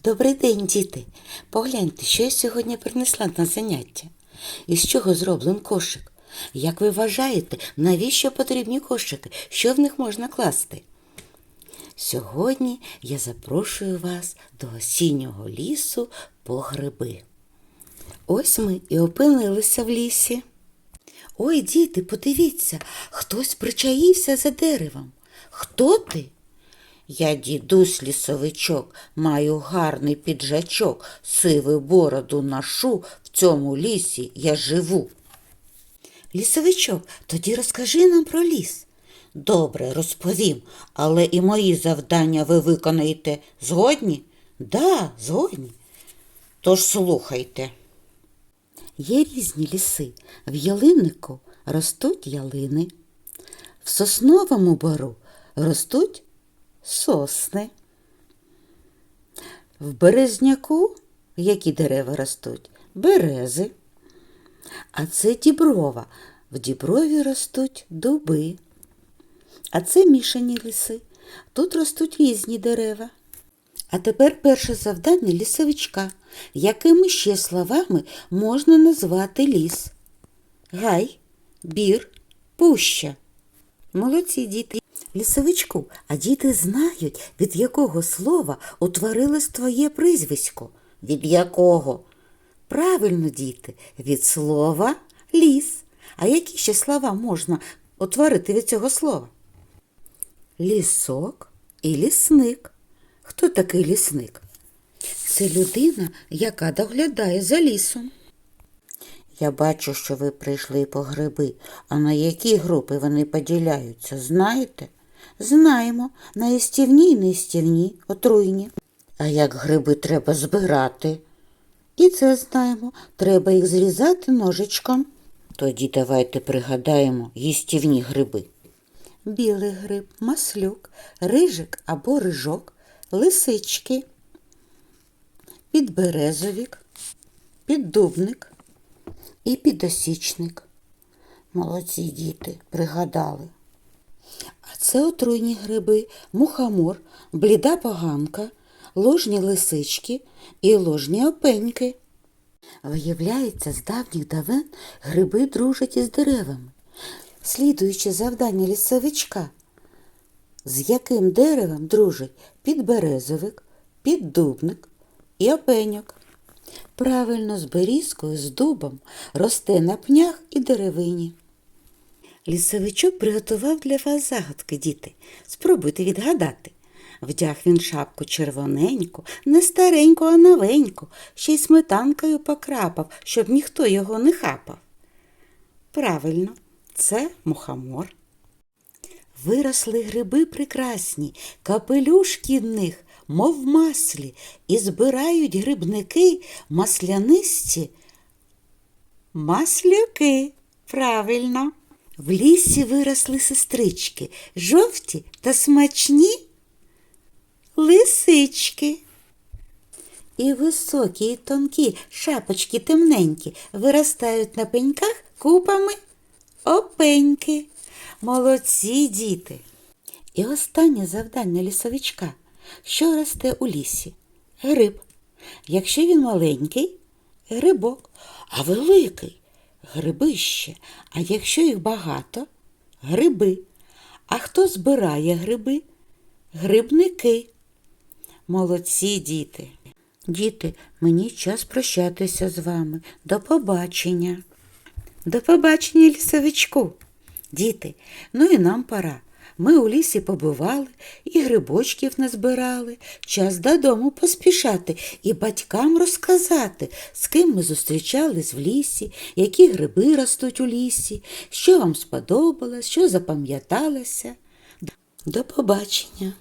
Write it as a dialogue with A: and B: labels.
A: Добрий день, діти. Погляньте, що я сьогодні принесла на заняття. Із чого зроблен кошик? Як ви вважаєте, навіщо потрібні кошики? Що в них можна класти? Сьогодні я запрошую вас до осіннього лісу по гриби. Ось ми і опинилися в лісі. Ой, діти, подивіться, хтось причаївся за деревом. Хто ти? Я дідусь лісовичок, маю гарний піджачок, сиву бороду ношу, в цьому лісі я живу. Лісовичок, тоді розкажи нам про ліс. Добре, розповім, але і мої завдання ви виконаєте згодні? Да, згодні. Тож слухайте. Є різні ліси. В ялиннику ростуть ялини. В сосновому бору ростуть сосни. В березняку які дерева ростуть? Берези. А це діброва. В діброві ростуть дуби. А це мішані ліси. Тут ростуть різні дерева. А тепер перше завдання лісовичка. Якими ще словами можна назвати ліс? Гай, бір, пуща. Молодці діти. Лісовичку, а діти знають, від якого слова утворилось твоє прізвисько? Від якого? Правильно, діти, від слова ліс. А які ще слова можна утворити від цього слова? Лісок і лісник. Хто такий лісник? Це людина, яка доглядає за лісом. Я бачу, що ви прийшли по гриби, а на які групи вони поділяються, знаєте? Знаємо, на істівні і неїстівні, отруйні. А як гриби треба збирати? І це знаємо, треба їх зрізати ножичком. Тоді давайте пригадаємо їстівні гриби. Білий гриб, маслюк, рижик або рижок, лисички, підберезовік, піддубник і підосічник. Молодці діти, пригадали. Це отруйні гриби, мухомор, бліда поганка, ложні лисички і ложні опеньки. Виявляється, з давніх давен гриби дружать із деревами. Слідуючи завдання лісовичка, з яким деревом дружить підберезовик, піддубник і опеньок. Правильно, з берізкою, з дубом росте на пнях і деревині. Лісовичок приготував для вас загадки, діти. Спробуйте відгадати. Вдяг він шапку червоненьку, не стареньку, а новеньку, ще й сметанкою покрапав, щоб ніхто його не хапав. Правильно, це мухомор. Виросли гриби прекрасні, капелюшки в них, мов маслі, і збирають грибники маслянисті. Маслюки, правильно. В лісі виросли сестрички, жовті та смачні лисички. І високі, і тонкі шапочки темненькі виростають на пеньках купами опеньки. Молодці діти. І останнє завдання лісовичка. Що росте у лісі? Гриб. Якщо він маленький грибок, а великий грибище. А якщо їх багато гриби. А хто збирає гриби? Грибники. Молодці діти. Діти, мені час прощатися з вами. До побачення. До побачення, лісовичку. Діти, ну і нам пора. Ми у лісі побували і грибочків назбирали. Час додому поспішати і батькам розказати, з ким ми зустрічались в лісі, які гриби ростуть у лісі, що вам сподобалось, що запам'яталося. До побачення.